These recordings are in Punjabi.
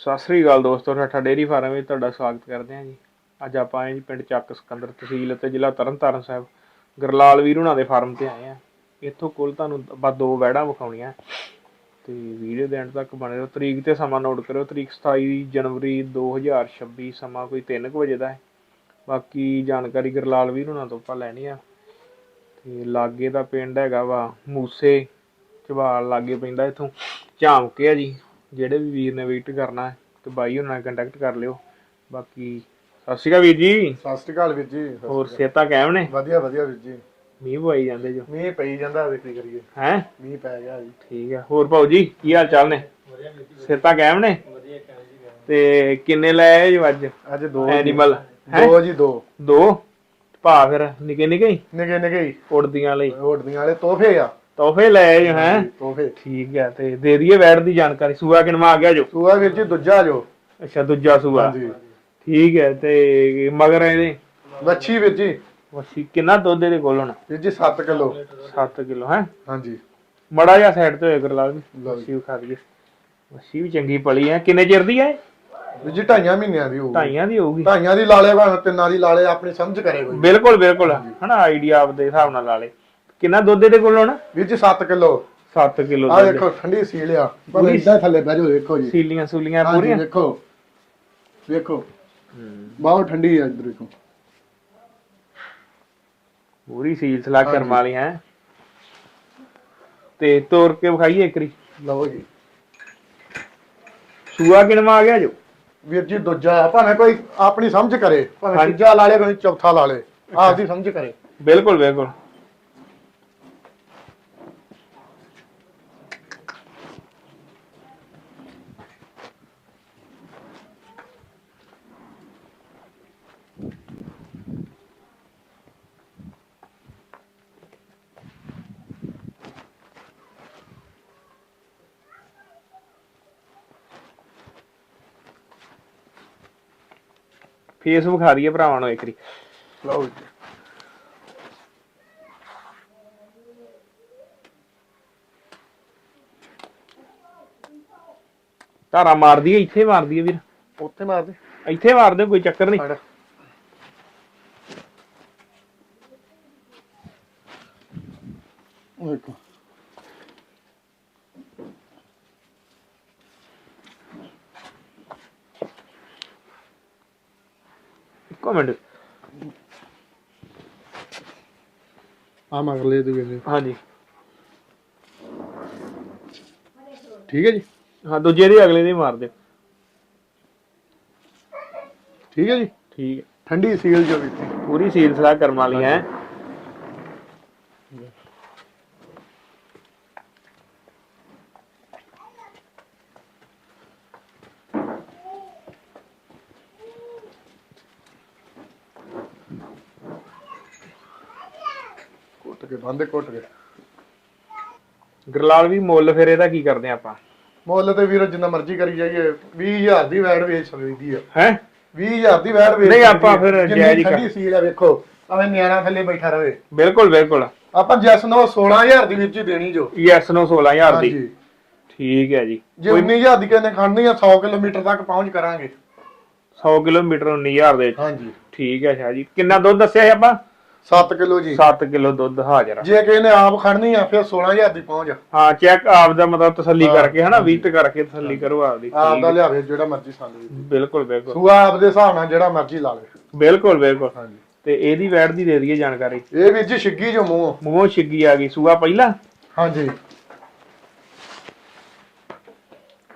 ਸਤਿ ਸ੍ਰੀ ਅਕਾਲ ਦੋਸਤੋ, ਠਾਠਾ ਡੇਰੀ ਫਾਰਮ ਵਿੱਚ ਤੁਹਾਡਾ ਸਵਾਗਤ ਕਰਦੇ ਹਾਂ ਜੀ। ਅੱਜ ਆਪਾਂ ਆਏ ਜੀ ਪਿੰਡ ਚੱਕ ਸਿਕੰਦਰ ਤਹਿਸੀਲ ਅਤੇ ਜ਼ਿਲ੍ਹਾ ਤਰਨਤਾਰਨ ਸਾਹਿਬ, ਗਰਲਾਲ ਵੀਰ ਹੁਣਾਂ ਦੇ ਫਾਰਮ ਤੇ ਆਏ ਆ ਇੱਥੋਂ ਕੋਲ ਤੁਹਾਨੂੰ ਬਸ ਦੋ ਵੈੜਾਂ ਵਿਖਾਉਣੀਆਂ। ਤੇ ਵੀਡੀਓ ਦੇ ਐਂਡ ਤੱਕ ਬਣੇ ਰਹੋ। ਤਰੀਕ ਤੇ ਸਮਾਂ ਨੋਟ ਕਰਿਓ। ਤਰੀਕ 27 ਜਨਵਰੀ 2026 ਸਮਾਂ ਕੋਈ 3 ਵਜੇ ਦਾ ਹੈ। ਬਾਕੀ ਜਾਣਕਾਰੀ ਗਰਲਾਲ ਵੀਰ ਹੁਣਾਂ ਤੋਂ ਆਪਾਂ ਲੈਣੀ ਆ। ਤੇ ਲਾਗੇ ਦਾ ਪਿੰਡ ਹੈਗਾ ਵਾ ਮੂਸੇ ਝਬਾਲ ਲਾਗੇ ਪੈਂਦਾ ਇਥੋਂ। ਝਾਮਕੇ ਆ ਜੀ। ਜਿਹੜੇ ਵੀ ਵੀਰ ਨੇ ਵੇਟ ਕਰਨਾ ਹੈ ਤੇ ਬਾਈ ਉਹਨਾਂ ਨਾਲ ਕੰਟੈਕਟ ਕਰ ਲਿਓ। ਬਾਕੀ ਸਤਿ ਸ਼੍ਰੀ ਅਕਾਲ ਵੀਰ ਜੀ। ਸਤਿ ਸ਼੍ਰੀ ਅਕਾਲ ਵੀਰ ਜੀ ਸਤਿ ਹੋਰ ਸ਼੍ਰੀ ਸਿਹਤਾਂ ਕਾਇਮ ਨੇ? ਅਕਾਲ। ਵਧੀਆ ਵਧੀਆ ਵੀਰ ਜੀ। ਮੀਂਹ ਪਈ ਜਾਂਦੇ ਜੋ। ਮੀਂਹ ਪਈ ਜਾਂਦਾ ਵੇ ਕੀ ਕਰੀਏ। ਹੈ? ਮੀਂਹ ਪੈ ਗਿਆ ਜੀ। ਠੀਕ ਹੈ ਹੋਰ ਭਾਉ ਜੀ ਕੀ ਹਾਲ ਚਾਲ ਨੇ? ਸਿਹਤਾਂ ਕਾਇਮ ਨੇ? ਤੇ ਕਿੰਨੇ ਲੈ ਆਏ ਜੋ ਅੱਜ? ਅੱਜ ਦੋ ਜੀ। ਐਨੀਮਲ ਹੈ? ਦੋ ਜੀ ਦੋ। ਦੋ? ਭਾ ਫਿਰ ਨਿੱਕੇ ਨਿੱਕੇ ਹੀ? ਨਿਗੇ ਨਿਗੇ ਹੀ। ਉੜਦੀਆਂ ਲਈ। ਹੋੜਦੀਆਂ ਵਾਲੇ ਤੋਹਫੇ ਆ। ਤੋਹਫੇ ਲੈ ਆਏ ਜੋ ਹੈ। ਤੋਹਫੇ ਠੀਕ ਹੈ ਤੇ ਦੇ ਦਈਏ ਵੈਟ ਦੀ ਜਾਣਕਾਰੀ। ਸੂਆ ਕਿਨਵਾ ਆ ਗਿਆ ਜੋ? ਸੂਆ ਵੀਰ ਜੀ ਦੂਜਾ ਜੋ। ਅੱਛਾ ਦੂਜਾ ਸੂਆ। ਹਾਂਜੀ। ਠੀਕ ਹੈ ਤੇ ਮਗਰ ਇਹਦੇ? ਵੱਛੀ ਵੀਰ ਜੀ। ਵਸੀ ਕਿੰਨਾ ਦੁੱਧ ਇਹਦੇ ਕੋਲ ਹੁਣ? ਵੀਰ ਜੀ 7 ਕਿਲੋ। 7 ਕਿਲੋ ਹੈ? ਹਾਂਜੀ। ਮੜਾ ਜਿਹਾ ਸਾਈਡ ਤੇ ਹੋਏ ਕਰ ਲਾ ਵੀ ਲਓ ਜੀ। ਵਸੀ ਵਸੀ ਵੀ ਚੰਗੀ ਪਲੀ ਹੈ। ਕਿੰਨੇ ਚਿਰ ਦੀ ਹੈ ਵੀਰ ਜੀ ਢਾਈਆਂ ਮਹੀਨਿਆਂ ਦੀ ਹੋਊਗੀ। ਢਾਈਆਂ ਦੀ ਹੋਊਗੀ। ਢਾਈਆਂ ਦੀ ਲਾਲੇ ਭਾਵੇਂ ਤਿੰਨਾਂ ਦੀ ਲਾਲੇ ਆਪਣੀ ਸਮਝ ਕਰੇ ਕੋਈ। ਬਿਲਕੁਲ ਬਿਲਕੁਲ। ਹਨਾ ਆਈਡੀਆ ਆਪਦੇ ਹਿਸਾਬ ਨਾਲ ਲਾ ਲੇ ਕਿੰਨਾ ਦੁੱਧ ਇਹਦੇ ਕੋਲ ਹੁਣ ਵੀਰ ਜੀ 7 ਕਿਲੋ। 7 ਕਿਲੋ ਆ ਦੇਖੋ ਠੰਡੀ ਸੀਲ ਆ। ਪਰ ਪੂਰੀ- ਇਦਾਂ ਥੱਲੇ ਬਹਿ ਜਾਓ ਦੇਖੋ ਜੀ। ਸੀਲੀਆਂ ਸੂਲੀਆਂ ਪੂਰੀਆਂ? ਦੇਖੋ। ਦੇਖੋ। ਬਹੁਤ ਠੰਡੀ ਆ ਇੱਧਰ ਦੇਖੋ। ਪੂਰੀ ਸੀਲ ਸਲਾ ਕਰਮ ਹਾਂਜੀ। ਵਾਲੀ ਹੈ। ਤੇ ਤੋਰ ਕੇ ਵਿਖਾਈਏ ਇੱਕਰੀ ਲਓ ਜੀ। ਸੂਆ ਕਿਨਵਾ ਆ ਗਿਆ ਜੋ? ਵੀਰ ਜੀ ਦੂਜਾ ਭਾਵੇਂ ਕੋਈ ਆਪਣੀ ਸਮਝ ਕਰੇ ਭਾਵੇਂ ਹਾਂਜੀ। ਤੀਜਾ ਲਾ ਲੇ ਕੋਈ ਚੌਥਾ ਲਾ ਲੇ। ਆਪਦੀ ਸਮਝ ਕਰੇ। ਬਿਲਕੁਲ ਬਿਲਕੁਲ। ਫੇਸ ਵਿਖਾ ਦਈਏ ਭਰਾਵਾਂ ਨੂੰ ਇੱਕਰੀ ਲਓ ਜੀ। ਧਾਰਾ ਮਾਰਦੀ ਹੈ ਇੱਥੇ ਮਾਰਦੀ ਹੈ ਵੀਰ। ਉੱਥੇ ਮਾਰ ਦੇ। ਇੱਥੇ ਮਾਰ ਦਿਓ ਕੋਈ ਚੱਕਰ ਨਹੀਂ। ਫੜ ਮਿੰਟ ਆ ਮਗਰਲੇ ਦੇ ਵੇਲੇ ਹਾਂਜੀ। ਠੀਕ ਹੈ ਜੀ? ਹਾਂ ਦੂਜੇ ਦੇ ਅਗਲੇ ਦੇ ਮਾਰ ਦਿਓ। ਠੀਕ ਹੈ ਜੀ? ਠੀਕ ਹੈ। ਠੰਡੀ ਸੀਲ ਜੋ ਵੀ ਪੂਰੀ ਸੀਲ ਸਲਾਹ ਕਰਮ ਵਾਲੀ ਹੈ। ਕੁੱਟ ਕੇ ਬੰਦੇ ਕੁੱਟ ਕੇ। ਗਰਲਾਲ ਵੀ ਮੁੱਲ ਫਿਰ ਇਹਦਾ ਕੀ ਕਰਦੇ ਆਪਾਂ? ਮੁੱਲ ਤੇ ਵੀਰੋ ਜਿੰਨਾ ਮਰਜ਼ੀ ਕਰੀ ਜਾਈਏ 20000 ਦੀ ਵੈਟ ਵੇਚ ਸਕਦੀ ਆ। ਹੈ? 20000 ਦੀ ਵੈਟ ਵੇਚ ਨਹੀਂ, ਆਪਾਂ। ਫਿਰ ਜਾਇਜ਼ ਕਰ- ਸੀਲ ਆ ਵੇਖੋ ਭਾਵੇਂ ਨਿਆਣਾ ਥੱਲੇ ਬੈਠਾ ਰਵੇ। ਬਿਲਕੁਲ ਬਿਲਕੁਲ। ਆਪਾਂ ਜੈਸ ਨੂੰ 16000 ਦੀ ਵਿੱਚ ਹੀ ਦੇਣੀ ਜੋ। ਯੈਸ ਨੂੰ 16000 ਦੀ। ਠੀਕ ਹੈ ਜੀ। ਜੇ 19000 ਦੀ ਨੇ ਖੜਨੀ ਆ 100 ਕਿਲੋਮੀਟਰ ਤੱਕ ਪਹੁੰਚ ਕਰਾਂਗੇ। 100 ਕਿਲੋਮੀਟਰ 19000 ਦੇ। ਹਾਂਜੀ। ਠੀਕ ਹੈ ਸ਼ਾਹ ਜੀ। ਕਿੰਨਾ ਦੁੱਧ ਦੱਸਿਆ ਸੀ ਆਪਾਂ? 7 ਕਿਲੋ ਜੀ। 7 ਕਿਲੋ ਦੁੱਧ ਹਾਜ਼ਰ। ਆ ਜੇ ਕਿਸੇ ਨੇ ਆਪ ਖੜਨੀ ਆ ਫਿਰ 16000 ਦੀ ਪਹੁੰਚ ਹਾਂ ਚੈੱਕ ਆਪ ਦਾ ਮਤਲਬ ਤਸੱਲੀ। ਕਰਕੇ ਹਨਾ ਵਿਜ਼ਿਟ ਕਰਕੇ ਤਸੱਲੀ ਕਰੋ ਆਪ ਦਾ ਹੈ। ਲਿਆਵੇ ਜਿਹੜਾ ਮਰਜ਼ੀ ਸਾਨੂੰ ਬਿਲਕੁਲ ਬਿਲਕੁਲ। ਸੂਆ ਆਪ ਦੇ ਹਿਸਾਬ ਨਾਲ ਜਿਹੜਾ ਮਰਜ਼ੀ ਲਾ ਲੇ। ਬਿਲਕੁਲ ਬਿਲਕੁਲ। ਹਾਂਜੀ। ਤੇ ਇਹਦੀ ਵੈਟ ਦੀ ਦੇ ਦਈਏ ਜਾਣਕਾਰੀ। ਇਹ ਵੀਰ ਜੀ ਛਿੱਗੀ ਜੋ ਮੂੰਹ ਮੂੰਹੋਂ ਛਿੱਗੀ ਆ ਗਈ। ਸੂਆ ਪਹਿਲਾ? ਹਾਂਜੀ।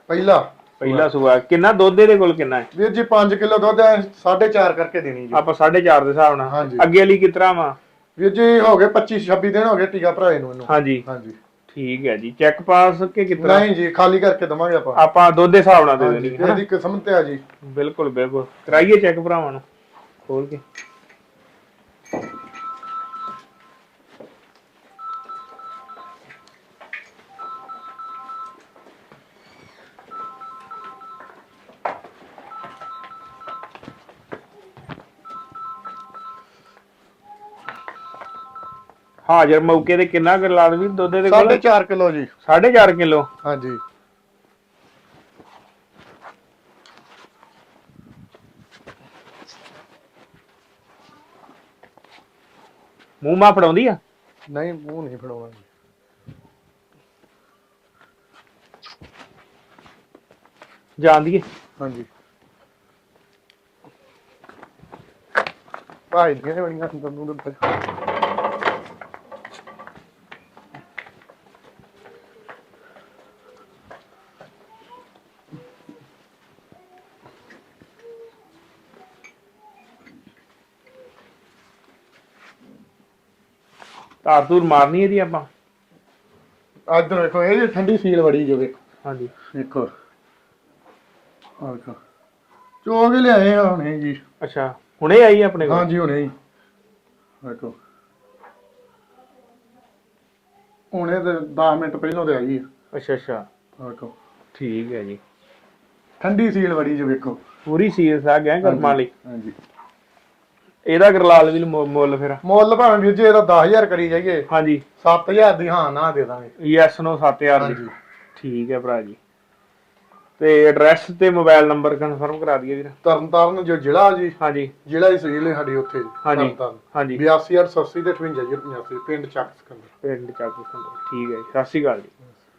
ਪਹਿਲਾ। ਪਹਿਲਾ ਸੂਆ। ਕਿੰਨਾ ਦੁੱਧ ਇਹਦੇ ਕੋਲ ਕਿੰਨਾ ਹੈ? ਵੀਰ ਜੀ 5 ਕਿਲੋ ਦੁੱਧ 4.5 ਕਰਕੇ ਦੇਣੀ ਜੀ। ਆਪਾਂ 4.5 ਦੇ ਹਿਸਾਬ ਨਾਲ। ਹਾਂਜੀ। ਅੱਗੇ ਵਾਲੀ ਕਿਤਰਾ ਵਾ? ਵੀਰ ਜੀ ਹੋ ਗਏ 25 26 ਦਿਨ ਹੋ ਗਏ ਟੀਕਾ ਭਰਾਏ ਨੂੰ ਇਹਨੂੰ। ਹਾਂਜੀ। ਹਾਂਜੀ। ਠੀਕ ਹੈ ਜੀ। ਚੈੱਕ ਪਾਸ ਕਿ ਕਿਤਰਾ ਨਹੀਂ ਜੀ ਖਾਲੀ ਕਰਕੇ ਦਵਾਂਗੇ ਆਪਾਂ। ਆਪਾਂ ਦੁੱਧ ਦੇ ਹਿਸਾਬ ਨਾਲ ਦੇ ਦੇਣੀ ਹੈ ਇਹਦੀ ਕਿਸਮ ਤੇ ਆ ਜੀ। ਬਿਲਕੁਲ ਬਿਲਕੁਲ। ਕਰਾਈਏ ਚੈੱਕ ਭਰਾਵਾਂ ਨੂੰ। ਖੋਲ ਕੇ। ਹਾਜ਼ਰ ਮੌਕੇ ਤੇ ਕਿੰਨਾ ਕੁ ਲਾ ਵੀ ਦੁੱਧ ਦੇ ਕੋਲ? 4.5 ਕਿਲੋ ਜੀ। 4.5 ਕਿਲੋ? ਹਾਂਜੀ। ਮੂੰਹ ਮਾ ਫੜਾਉਂਦੀ ਆ? ਨਹੀਂ ਮੂੰਹ ਨਹੀਂ ਫੜਾਉਣਾ ਜਾਣਦੀ ਹੈ ਹਾਂਜੀ। ਭਾਈ ਦੀਆਂ ਬੜੀਆਂ ਸੰਤਾਂ ਨੂੰ ਦੱਸ ਧਾਰ ਧੂਰ ਮਾਰਨੀ ਇਹਦੀ ਆਪਾਂ? ਅੱਜ ਵੇਖੋ ਇਹ ਜੀ ਠੰਡੀ ਸੀਲ ਬੜੀ ਜੋ ਵੇਖੋ। ਹਾਂਜੀ। ਵੇਖੋ ਆਹ ਵੇਖੋ ਚੋ ਕੇ ਲਿਆਏ ਆ ਹੁਣੇ ਜੀ। ਅੱਛਾ ਹੁਣੇ ਆਈ ਆ ਆਪਣੇ ਕੋਲ? ਹਾਂਜੀ ਹੁਣੇ ਹੀ ਵੇਖੋ ਹੁਣੇ ਤੇ 10 ਮਿੰਟ ਪਹਿਲਾਂ ਤੇ ਆਈ ਆ। ਅੱਛਾ ਅੱਛਾ। ਆਹ ਵੇਖੋ ਠੀਕ ਹੈ ਜੀ। ਠੰਡੀ ਸੀਲ ਬੜੀ ਜੋ ਵੇਖੋ। ਪੂਰੀ ਸੀਰੀਅਸ ਆ ਗਿਆ ਕਰਮਾਂ ਲਈ ਹਾਂਜੀ। ਇਹਦਾ ਗਰਲਾਲ ਵੀ ਮੁ- ਮੁੱਲ ਫਿਰ। ਮੁੱਲ ਭਾਵੇਂ ਵੀਰ ਜੀ ਇਹਦਾ 10000 ਕਰੀ ਜਾਈਏ। ਹਾਂਜੀ। 7000 ਦੀ ਹਾਂ ਨਾ ਦੇ ਦਾਂਗੇ। ਯੈਸ ਨੋ 7000 ਦੀ। ਹਾਂਜੀ। ਠੀਕ ਹੈ ਭਰਾ ਜੀ। ਤੇ ਐਡਰੈਸ ਤੇ ਮੋਬਾਈਲ ਨੰਬਰ ਕਨਫਰਮ ਕਰਾ ਦਈਏ ਵੀਰ। ਤਰਨ ਤਾਰਨ ਜੋ ਜ਼ਿਲ੍ਹਾ ਜੀ ਹਾਂਜੀ। ਜ਼ਿਲ੍ਹਾ ਹੀ ਸੀਲ ਹੈ ਸਾਡੀ ਉੱਥੇ। ਹਾਂਜੀ। ਤਰਨਤਾਰਨ। ਹਾਂਜੀ। 82 880 ਤੇ 58 85 ਪਿੰਡ ਚੱਕ ਸਿਕੰਦਰ। ਪਿੰਡ ਚਾਕੂ ਸੰਦਰ ਠੀਕ ਹੈ ਜੀ। ਸਤਿ ਸ਼੍ਰੀ ਅਕਾਲ ਜੀ।